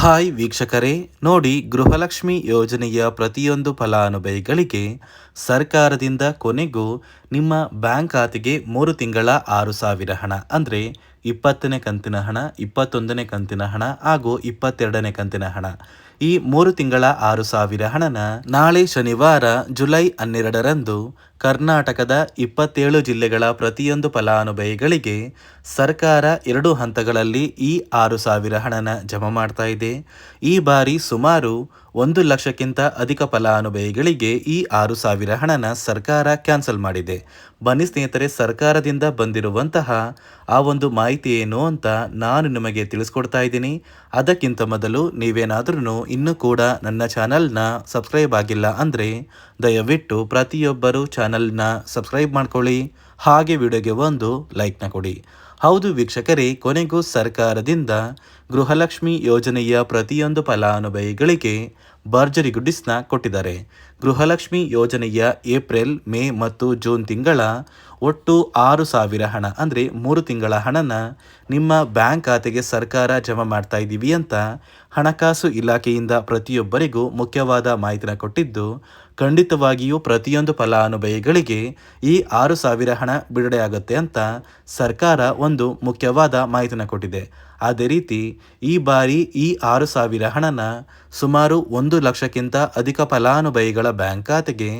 Hi ವೀಕ್ಷಕರೇ, ನೋಡಿ ಗೃಹಲಕ್ಷ್ಮಿ ಯೋಜನೆಯ ಪ್ರತಿಯೊಂದು ಫಲಾನುಭವಿಗಳಿಗೆ ಸರ್ಕಾರದಿಂದ ಕೊನೆಗೂ ನಿಮ್ಮ ಬ್ಯಾಂಕ್ ಖಾತೆಗೆ ಮೂರು ತಿಂಗಳ ಆರು ಸಾವಿರ ಹಣ, ಅಂದರೆ ಇಪ್ಪತ್ತನೇ ಕಂತಿನ ಹಣ, ಇಪ್ಪತ್ತೊಂದನೇ ಕಂತಿನ ಹಣ ಹಾಗೂ ಇಪ್ಪತ್ತೆರಡನೇ ಕಂತಿನ ಹಣ. ಈ ಮೂರು ತಿಂಗಳ ಆರು ಸಾವಿರ ಹಣನ ನಾಳೆ ಶನಿವಾರ ಜುಲೈ ಹನ್ನೆರಡರಂದು ಕರ್ನಾಟಕದ ಇಪ್ಪತ್ತೇಳು ಜಿಲ್ಲೆಗಳ ಪ್ರತಿಯೊಂದು ಫಲಾನುಭವಿಗಳಿಗೆ ಸರ್ಕಾರ ಎರಡು ಹಂತಗಳಲ್ಲಿ ಈ ಆರು ಸಾವಿರ ಹಣನ ಜಮಾ ಮಾಡ್ತಾ ಇದೆ. ಈ ಬಾರಿ ಸುಮಾರು ಒಂದು ಲಕ್ಷಕ್ಕಿಂತ ಅಧಿಕ ಫಲಾನುಭವಿಗಳಿಗೆ ಈ ಆರು ಸಾವಿರ ಹಣನ ಸರ್ಕಾರ ಕ್ಯಾನ್ಸಲ್ ಮಾಡಿದೆ. ಬನ್ನಿ ಸ್ನೇಹಿತರೆ, ಸರ್ಕಾರದಿಂದ ಬಂದಿರುವಂತಹ ಆ ಒಂದು ಮಾಹಿತಿ ಏನು ಅಂತ ನಾನು ನಿಮಗೆ ತಿಳಿಸ್ಕೊಡ್ತಾ ಇದ್ದೀನಿ. ಅದಕ್ಕಿಂತ ಮೊದಲು ನೀವೇನಾದ್ರೂ ಇನ್ನೂ ಕೂಡ ನನ್ನ ಚಾನಲ್ನ ಸಬ್ಸ್ಕ್ರೈಬ್ ಆಗಿಲ್ಲ ಅಂದರೆ ದಯವಿಟ್ಟು ಪ್ರತಿಯೊಬ್ಬರು ಚಾನಲ್ನ ಸಬ್ಸ್ಕ್ರೈಬ್ ಮಾಡ್ಕೊಳ್ಳಿ, ಹಾಗೆ ವಿಡಿಯೋಗೆ ಒಂದು ಲೈಕ್ನ ಕೊಡಿ. ಹೌದು ವೀಕ್ಷಕರೇ, ಕೊನೆಗೂ ಸರ್ಕಾರದಿಂದ ಗೃಹಲಕ್ಷ್ಮಿ ಯೋಜನೆಯ ಪ್ರತಿಯೊಂದು ಫಲಾನುಭವಿಗಳಿಗೆ ಭರ್ಜರಿ ಗುಡ್ಡಿಸ್ನ ಕೊಟ್ಟಿದ್ದಾರೆ. ಗೃಹಲಕ್ಷ್ಮಿ ಯೋಜನೆಯ ಏಪ್ರಿಲ್, ಮೇ ಮತ್ತು ಜೂನ್ ತಿಂಗಳ ಒಟ್ಟು ಆರು ಸಾವಿರ ಹಣ, ಅಂದರೆ ಮೂರು ತಿಂಗಳ ಹಣನ ನಿಮ್ಮ ಬ್ಯಾಂಕ್ ಖಾತೆಗೆ ಸರ್ಕಾರ ಜಮಾ ಮಾಡ್ತಾ ಇದ್ದೀವಿ ಅಂತ ಹಣಕಾಸು ಇಲಾಖೆಯಿಂದ ಪ್ರತಿಯೊಬ್ಬರಿಗೂ ಮುಖ್ಯವಾದ ಮಾಹಿತಿನ ಕೊಟ್ಟಿದ್ದು ಖಂಡಿತವಾಗಿಯೂ ಪ್ರತಿಯೊಂದು ಫಲಾನುಭವಿಗಳಿಗೆ ಈ ಆರು ಸಾವಿರ ಹಣ ಬಿಡುಗಡೆಯಾಗುತ್ತೆ ಅಂತ ಸರ್ಕಾರ ಒಂದು ಮುಖ್ಯವಾದ ಮಾಹಿತಿನ ಕೊಟ್ಟಿದೆ. ಅದೇ ರೀತಿ ಈ ಬಾರಿ ಈ ಆರು ಸಾವಿರ ಹಣನ ಸುಮಾರು ಒಂದು ಲಕ್ಷಕ್ಕಿಂತ ಅಧಿಕ ಫಲಾನುಭವಿಗಳ ಬ್ಯಾಂಕ್ ಖಾತೆಗೆ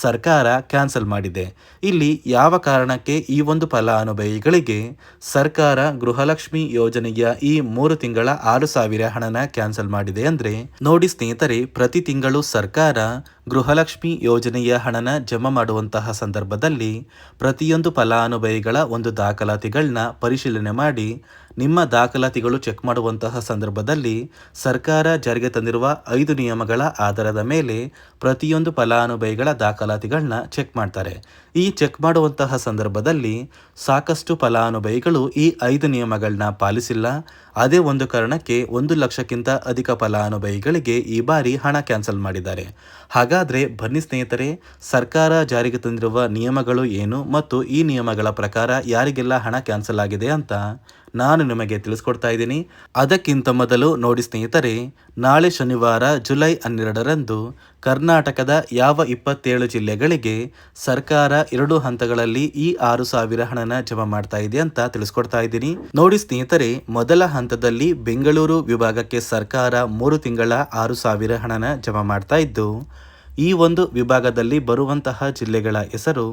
ಸರ್ಕಾರ ಕ್ಯಾನ್ಸಲ್ ಮಾಡಿದೆ. ಇಲ್ಲಿ ಯಾವ ಕಾರಣಕ್ಕೆ ಈ ಒಂದು ಫಲಾನುಭವಿಗಳಿಗೆ ಸರ್ಕಾರ ಗೃಹಲಕ್ಷ್ಮಿ ಯೋಜನೆಯ ಈ ಮೂರು ತಿಂಗಳ ಆರು ಸಾವಿರ ಹಣನ ಕ್ಯಾನ್ಸಲ್ ಮಾಡಿದೆ ಅಂದರೆ ನೋಡಿ ಸ್ನೇಹಿತರೆ, ಪ್ರತಿ ತಿಂಗಳು ಸರ್ಕಾರ ಗೃಹಲಕ್ಷ್ಮಿ ಯೋಜನೆಯ ಹಣನ ಜಮಾ ಮಾಡುವಂತಹ ಸಂದರ್ಭದಲ್ಲಿ ಪ್ರತಿಯೊಂದು ಫಲಾನುಭವಿಗಳ ಒಂದು ದಾಖಲಾತಿಗಳನ್ನ ಪರಿಶೀಲನೆ ಮಾಡಿ ನಿಮ್ಮ ದಾಖಲಾತಿಗಳು ಚೆಕ್ ಮಾಡುವಂತಹ ಸಂದರ್ಭದಲ್ಲಿ ಸರ್ಕಾರ ಜಾರಿಗೆ ತಂದಿರುವ ಐದು ನಿಯಮಗಳ ಆಧಾರದ ಮೇಲೆ ಪ್ರತಿಯೊಂದು ಫಲಾನುಭವಿಗಳ ದಾಖಲಾತಿಗಳನ್ನ ಚೆಕ್ ಮಾಡ್ತಾರೆ. ಈ ಚೆಕ್ ಮಾಡುವಂತಹ ಸಂದರ್ಭದಲ್ಲಿ ಸಾಕಷ್ಟು ಫಲಾನುಭವಿಗಳು ಈ ಐದು ನಿಯಮಗಳನ್ನ ಪಾಲಿಸಿಲ್ಲ ಅದೇ ಒಂದು ಕಾರಣಕ್ಕೆ ಒಂದು ಲಕ್ಷಕ್ಕಿಂತ ಅಧಿಕ ಫಲಾನುಭವಿಗಳಿಗೆ ಈ ಬಾರಿ ಹಣ ಕ್ಯಾನ್ಸಲ್ ಮಾಡಿದ್ದಾರೆ. ಹಾಗಾದರೆ ಬನ್ನಿ ಸ್ನೇಹಿತರೆ, ಸರ್ಕಾರ ಜಾರಿಗೆ ತಂದಿರುವ ನಿಯಮಗಳು ಏನು ಮತ್ತು ಈ ನಿಯಮಗಳ ಪ್ರಕಾರ ಯಾರಿಗೆಲ್ಲ ಹಣ ಕ್ಯಾನ್ಸಲ್ ಆಗಿದೆ ಅಂತ ನಾನು ನಿಮಗೆ ತಿಳಿಸ್ಕೊಡ್ತಾ ಇದ್ದೀನಿ. ಅದಕ್ಕಿಂತ ಮೊದಲು ನೋಡಿ ಸ್ನೇಹಿತರೆ, ನಾಳೆ ಶನಿವಾರ ಜುಲೈ ಹನ್ನೆರಡರಂದು ಕರ್ನಾಟಕದ ಯಾವ ಇಪ್ಪತ್ತೇಳು ಜಿಲ್ಲೆಗಳಿಗೆ ಸರ್ಕಾರ ಎರಡು ಹಂತಗಳಲ್ಲಿ ಈ ಆರು ಸಾವಿರ ಹಣನ ಜಮಾ ಮಾಡ್ತಾ ಇದೆ ಅಂತ ತಿಳಿಸ್ಕೊಡ್ತಾ ಇದ್ದೀನಿ. ನೋಡಿ ಸ್ನೇಹಿತರೆ, ಮೊದಲ ಹಂತದಲ್ಲಿ ಬೆಂಗಳೂರು ವಿಭಾಗಕ್ಕೆ ಸರ್ಕಾರ ಮೂರು ತಿಂಗಳ ಆರು ಸಾವಿರ ಹಣನ ಜಮಾ ಮಾಡ್ತಾ ಇದ್ದು, ಈ ಒಂದು ವಿಭಾಗದಲ್ಲಿ ಬರುವಂತಹ ಜಿಲ್ಲೆಗಳ ಹೆಸರು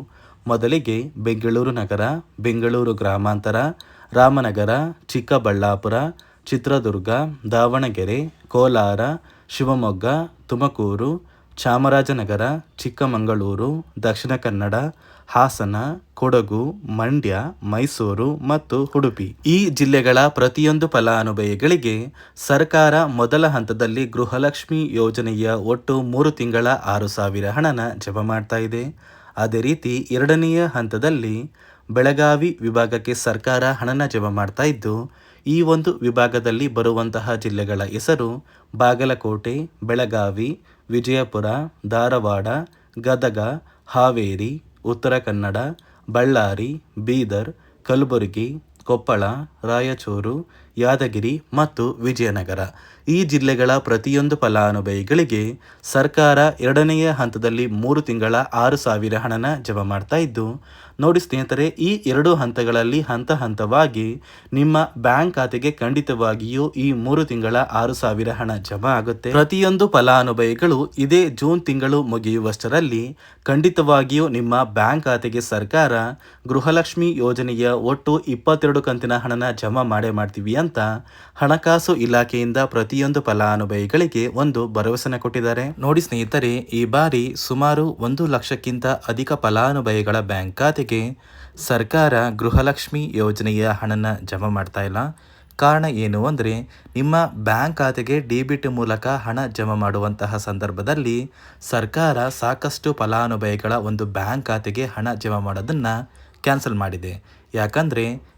ಮೊದಲಿಗೆ ಬೆಂಗಳೂರು ನಗರ, ಬೆಂಗಳೂರು ಗ್ರಾಮಾಂತರ, ರಾಮನಗರ, ಚಿಕ್ಕಬಳ್ಳಾಪುರ, ಚಿತ್ರದುರ್ಗ, ದಾವಣಗೆರೆ, ಕೋಲಾರ, ಶಿವಮೊಗ್ಗ, ತುಮಕೂರು ಚಾಮರಾಜನಗರ, ಚಿಕ್ಕಮಗಳೂರು, ದಕ್ಷಿಣ ಕನ್ನಡ, ಹಾಸನ, ಕೊಡಗು, ಮಂಡ್ಯ, ಮೈಸೂರು ಮತ್ತು ಉಡುಪಿ. ಈ ಜಿಲ್ಲೆಗಳ ಪ್ರತಿಯೊಂದು ಫಲಾನುಭವಿಗಳಿಗೆ ಸರ್ಕಾರ ಮೊದಲ ಹಂತದಲ್ಲಿ ಗೃಹಲಕ್ಷ್ಮಿ ಯೋಜನೆಯ ಒಟ್ಟು ಮೂರು ತಿಂಗಳ ಆರು ಸಾವಿರ ಹಣನ ಜಮಾ ಮಾಡ್ತಾ ಇದೆ. ಅದೇ ರೀತಿ ಎರಡನೆಯ ಹಂತದಲ್ಲಿ ಬೆಳಗಾವಿ ವಿಭಾಗಕ್ಕೆ ಸರ್ಕಾರ ಹಣನ ಜಮಾ ಮಾಡ್ತಾ ಇದ್ದು ಈ ಒಂದು ವಿಭಾಗದಲ್ಲಿ ಬರುವಂತಹ ಜಿಲ್ಲೆಗಳ ಹೆಸರು ಬಾಗಲಕೋಟೆ, ಬೆಳಗಾವಿ, ವಿಜಯಪುರ, ಧಾರವಾಡ, ಗದಗ, ಹಾವೇರಿ, ಉತ್ತರ ಕನ್ನಡ, ಬಳ್ಳಾರಿ, ಬೀದರ್, ಕಲಬುರಗಿ, ಕೊಪ್ಪಳ ರಾಯಚೂರು, ಯಾದಗಿರಿ ಮತ್ತು ವಿಜಯನಗರ. ಈ ಜಿಲ್ಲೆಗಳ ಪ್ರತಿಯೊಂದು ಫಲಾನುಭವಿಗಳಿಗೆ ಸರ್ಕಾರ ಎರಡನೆಯ ಹಂತದಲ್ಲಿ ಮೂರು ತಿಂಗಳ ಆರು ಸಾವಿರ ಹಣನ ಜಮಾ ಮಾಡ್ತಾ ಇದ್ದು, ನೋಡಿ ಸ್ನೇಹಿತರೆ, ಈ ಎರಡು ಹಂತಗಳಲ್ಲಿ ಹಂತ ಹಂತವಾಗಿ ನಿಮ್ಮ ಬ್ಯಾಂಕ್ ಖಾತೆಗೆ ಖಂಡಿತವಾಗಿಯೂ ಈ ಮೂರು ತಿಂಗಳ ಆರು ಸಾವಿರ ಹಣ ಜಮಾ ಆಗುತ್ತೆ. ಪ್ರತಿಯೊಂದು ಫಲಾನುಭವಿಗಳು ಇದೇ ಜೂನ್ ತಿಂಗಳು ಮುಗಿಯುವಷ್ಟರಲ್ಲಿ ಖಂಡಿತವಾಗಿಯೂ ನಿಮ್ಮ ಬ್ಯಾಂಕ್ ಖಾತೆಗೆ ಸರ್ಕಾರ ಗೃಹಲಕ್ಷ್ಮಿ ಯೋಜನೆಯ ಒಟ್ಟು ಇಪ್ಪತ್ತೆರಡು ಕಂತಿನ ಹಣನ ಜಮಾ ಮಾಡೇ ಮಾಡ್ತೀವಿ ಅಂತ ಹಣಕಾಸು ಇಲಾಖೆಯಿಂದ ಪ್ರತಿಯೊಂದು ಫಲಾನುಭವಿಗಳಿಗೆ ಒಂದು ಭರವಸೆನ ಕೊಟ್ಟಿದ್ದಾರೆ. ನೋಡಿ ಸ್ನೇಹಿತರೆ, ಈ ಬಾರಿ ಸುಮಾರು ಒಂದು ಲಕ್ಷಕ್ಕಿಂತ ಅಧಿಕ ಫಲಾನುಭವಿಗಳ ಬ್ಯಾಂಕ್ ಖಾತೆಗೆ ಸರ್ಕಾರ ಗೃಹಲಕ್ಷ್ಮಿ ಯೋಜನೆಯ ಹಣನ ಜಮಾ ಮಾಡ್ತಾ ಇಲ್ಲ. ಕಾರಣ ಏನು ಅಂದರೆ, ನಿಮ್ಮ ಬ್ಯಾಂಕ್ ಖಾತೆಗೆ ಡಿಬಿಟ್ ಮೂಲಕ ಹಣ ಜಮಾ ಮಾಡುವಂತಹ ಸಂದರ್ಭದಲ್ಲಿ ಸರ್ಕಾರ ಸಾಕಷ್ಟು ಫಲಾನುಭವಿಗಳ ಒಂದು ಬ್ಯಾಂಕ್ ಖಾತೆಗೆ ಹಣ ಜಮಾ ಮಾಡೋದನ್ನು ಕ್ಯಾನ್ಸಲ್ ಮಾಡಿದೆ. ಯಾಕಂದರೆ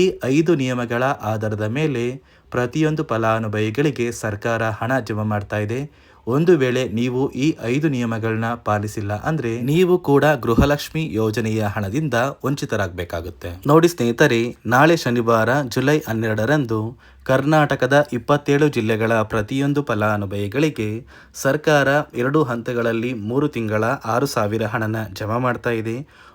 ಈ ಐದು ನಿಯಮಗಳ ಆಧಾರದ ಮೇಲೆ ಪ್ರತಿಯೊಂದು ಫಲಾನುಭವಿಗಳಿಗೆ ಸರ್ಕಾರ ಹಣ ಜಮಾ ಮಾಡ್ತಾ ಇದೆ. ಒಂದು ವೇಳೆ ನೀವು ಈ ಐದು ನಿಯಮಗಳನ್ನ ಪಾಲಿಸಿಲ್ಲ ಅಂದ್ರೆ ನೀವು ಕೂಡ ಗೃಹಲಕ್ಷ್ಮಿ ಯೋಜನೆಯ ಹಣದಿಂದ ವಂಚಿತರಾಗಬೇಕಾಗುತ್ತೆ. ನೋಡಿ ಸ್ನೇಹಿತರೆ, ನಾಳೆ ಶನಿವಾರ ಜುಲೈ ಹನ್ನೆರಡರಂದು ಕರ್ನಾಟಕದ ಇಪ್ಪತ್ತೇಳು ಜಿಲ್ಲೆಗಳ ಪ್ರತಿಯೊಂದು ಫಲಾನುಭವಿಗಳಿಗೆ ಸರ್ಕಾರ ಎರಡು ಹಂತಗಳಲ್ಲಿ ಮೂರು ತಿಂಗಳ ಆರು ಸಾವಿರ ಹಣನ ಜಮಾ ಮಾಡ್ತಾ ಇದೆ.